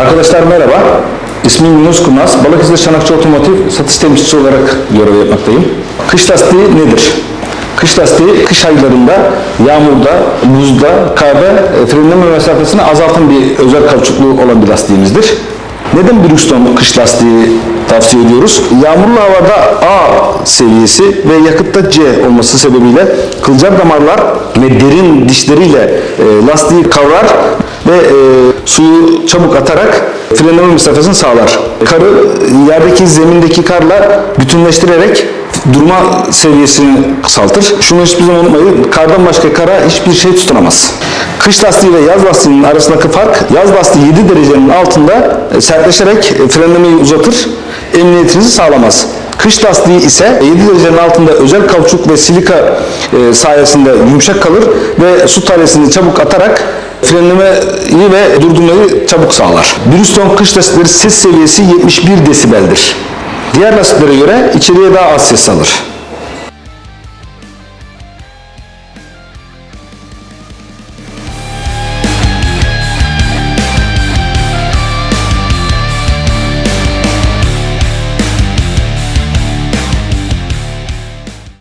Arkadaşlar merhaba. İsmim Yunus Kurnaz. Balıkesir Çanakçı Otomotiv satış temsilcisi olarak görev yapmaktayım. Kış lastiği nedir? Kış lastiği kış aylarında yağmurda, buzda, karda e, frenleme mesafesini azaltan bir özel kauçuklu olan bir lastiğimizdir. Neden Bridgestone kış lastiği tavsiye ediyoruz? Yağmurlu havada A seviyesi ve yakıtta C olması sebebiyle kılcal damarlar ve derin dişleriyle e, lastiği kavrar ve e, suyu çabuk atarak frenleme mesafesini sağlar. Karı yerdeki zemindeki karla bütünleştirerek durma seviyesini kısaltır. Şunu hiçbir zaman unutmayın. Kardan başka kara hiçbir şey tutunamaz. Kış lastiği ve yaz lastiğinin arasındaki fark yaz lastiği 7 derecenin altında e, sertleşerek e, frenlemeyi uzatır. Emniyetinizi sağlamaz. Kış lastiği ise 7 derecenin altında özel kauçuk ve silika e, sayesinde yumuşak kalır ve su tanesini çabuk atarak frenlemeyi ve durdurmayı çabuk sağlar. Bridgestone kış lastikleri ses seviyesi 71 desibeldir. Diğer lastiklere göre içeriye daha az ses alır.